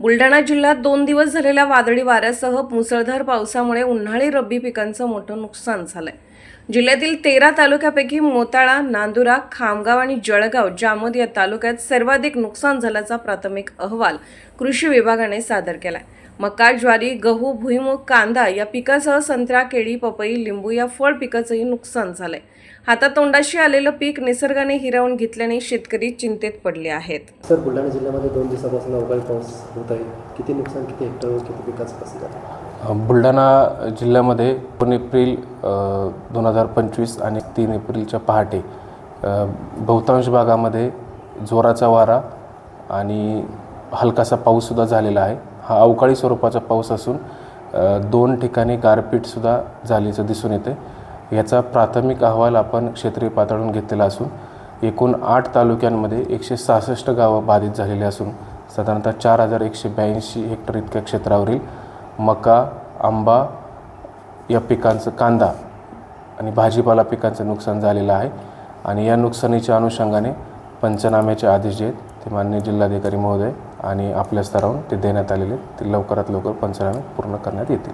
बुलढाणा जिल्ह्यात दोन दिवस झालेल्या वादळी वाऱ्यासह मुसळधार पावसामुळे उन्हाळी रब्बी पिकांचं मोठं नुकसान झालंय. जिल्ह्यातील तेरा तालुक्यापैकी मोताळा नांदुरा खामगाव आणि जळगाव जामोद या तालुक्यात सर्वाधिक नुकसान झाल्याचा प्राथमिक अहवाल कृषी विभागाने सादर केला मका ज्वारी गहू भुईमूग कांदा या पिकासह संत्रा केळी पपई लिंबू या फळ पिकाचंही नुकसान झालंय. हातातोंडाशी आलेलं पीक निसर्गाने हिरावून घेतल्याने शेतकरी चिंतेत पडले आहेत. सर बुलढाणा जिल्ह्यामध्ये दोन दिवसापासून अवकाळी पाऊस होत आहे. किती नुकसान किती हेक्टर किती पिकाचं कसं झालं बुलढाणा जिल्ह्यामध्ये दोन एप्रिल दोन हजार पंचवीस आणि तीन एप्रिलच्या पहाटे बहुतांश भागामध्ये जोराचा वारा आणि हलकासा पाऊससुद्धा झालेला आहे. हा अवकाळी स्वरूपाचा पाऊस असून दोन ठिकाणी गारपीटसुद्धा झाल्याचं दिसून येते. याचा प्राथमिक अहवाल आपण क्षेत्रीय पातळीवरून घेतलेला असून एकूण आठ तालुक्यांमध्ये एकशे सहासष्ट गावं बाधित झालेली असून साधारणतः चार हजार एकशे ब्याऐंशी हेक्टर इतक्या क्षेत्रावरील मका आंबा या पिकांचं कांदा आणि भाजीपाला पिकांचं नुकसान झालेलं आहे आणि या नुकसानीच्या अनुषंगाने पंचनाम्याचे आदेश जे आहेत ते मान्य जिल्हाधिकारी महोदय आणि आपल्या स्तरावरून ते देण्यात आलेले आहेत. ते लवकरात लवकर पंचनामे पूर्ण करण्यात येतील